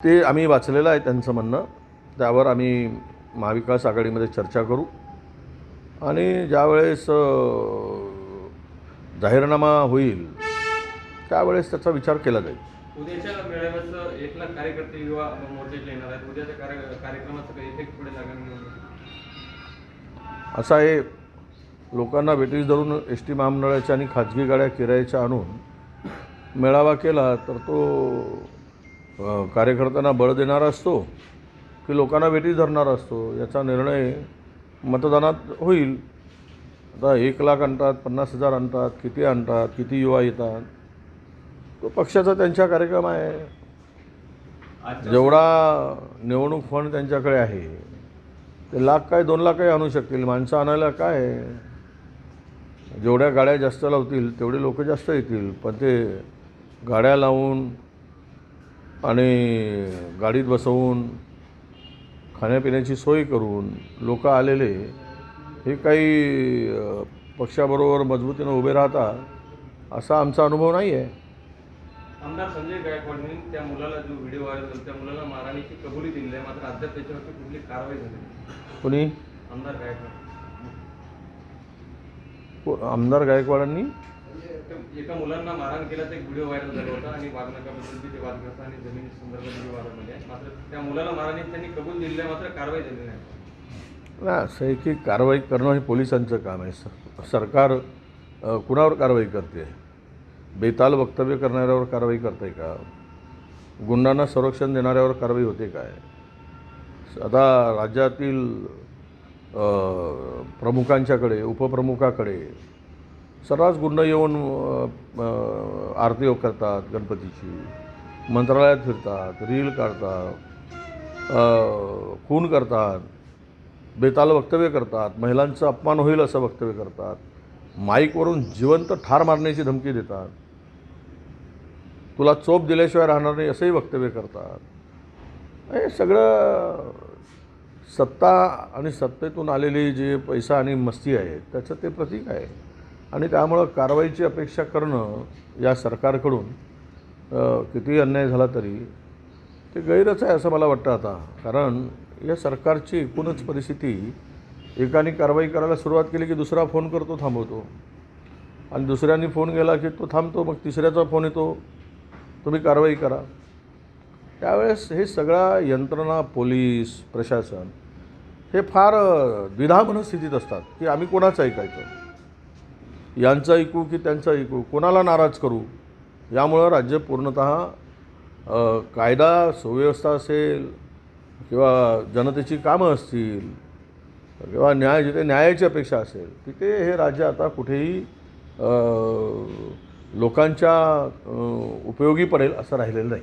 ते आम्ही वाचलेलं आहे त्यांचं म्हणणं. त्यावर आम्ही महाविकास आघाडीमध्ये चर्चा करू. आणि ज्यावेळेस जाहीरनामा होईल त्यावेळेस त्याचा विचार केला जाईल. उद्याच्या मेळाव्याचं एक लाख कार्यकर्ते युवा मोर्चाचे येणार आहेत. उद्याच्या कार्य कार्यक्रमाचं काही इफेक्ट पुढे असं आहे लोकांना वेटीस धरून एस टी महामंडळाच्या आणि खाजगी गाड्या किरायाच्या आणून मेळावा केला तर तो कार्यकर्त्यांना बळ देणारा असतो की लोकांना वेटीस धरणारा असतो याचा निर्णय मतदानात होईल. आता एक लाख आणतात पन्नास हजार आणतात किती आणतात किती युवा येतात? तो पक्षाचा त्यांचा कार्यक्रम आहे. जेवढा निवडणूक फंड त्यांच्याकडे आहे ते लाख काय दोन लाखही आणू शकतील? माणसं आणायला काय? जेवढ्या गाड्या जास्त लावतील तेवढे लोक जास्त येतील. पण ते गाड्या लावून आणि गाडीत बसवून खाण्यापिण्याची सोय करून लोक आलेले हे काही पक्षाबरोबर मजबूतीनं उभे राहतात असा आमचा अनुभव नाही आहे आमदार संजय गायकवाडनी त्या मुलाला जो व्हिडिओ व्हायरल झाला त्या मुलाला मारहाणीची कबुली दिली आहे. मात्र अद्याप त्याच्यावरती कुठली कारवाई झाली. कोणी? आमदार गायकवाड. आमदार गायकवाडांनी? एका मुलांना मारहाण केल्याचा एक व्हिडिओ व्हायरल झाला होता आणि वागणकाबद्दल बी ते वादग्रस्त आणि जमिनी संदर्भात बी वादामध्ये मात्र त्या मुलाला मारहाणी त्यांनी कबूल दिली मात्र कारवाई झाली नाही. ना असं आहे की कारवाई करणं हे पोलिसांचं काम आहे. सरकार कुणावर कारवाई करते? बेताल वक्तव्य करणाऱ्यावर कारवाई करते का? गुंडांना संरक्षण देणाऱ्यावर कारवाई होते काय? आता राज्यातील प्रमुखांच्याकडे उपप्रमुखाकडे सर्रास गुंड येऊन आरती करतात गणपतीची मंत्रालयात फिरतात रील काढतात खून करतात बेताल वक्तव्य करतात महिलांचं अपमान होईल असं वक्तव्य करतात माईकवरून जिवंत ठार मारण्याची धमकी देतात. तुला चोप दिल्याशिवाय राहणार नाही असंही वक्तव्य करतात. हे सगळं सत्ता आणि सत्तेतून आलेली जी पैसा आणि मस्ती आहे त्याचं ते प्रतीक आहे. आणि त्यामुळं कारवाईची अपेक्षा करणं या सरकारकडून कितीही अन्याय झाला तरी ते गैरच आहे असं मला वाटतं आता. कारण या सरकारची एकूणच परिस्थिती एकाने कारवाई करायला सुरुवात केली की दुसरा फोन करतो थांबवतो. आणि दुसऱ्यांनी फोन गेला की तो थांबतो मग तिसऱ्याचा फोन येतो. तुम्ही कारवाई करा. त्यावेळेस हे सगळ्या यंत्रणा पोलीस प्रशासन हे फार द्विधा मनस्थितीत असतात की आम्ही कोणाचं ऐकायचं? यांचं ऐकू की त्यांचं ऐकू? कोणाला नाराज करू? यामुळं राज्य पूर्णत कायदा सुव्यवस्था असेल किंवा जनतेची कामं असतील किंवा न्याय जिथे न्यायाची अपेक्षा असेल तिथे हे राज्य आता कुठेही लोकांच्या उपयोगी पडेल असं राहिलेलं नाही.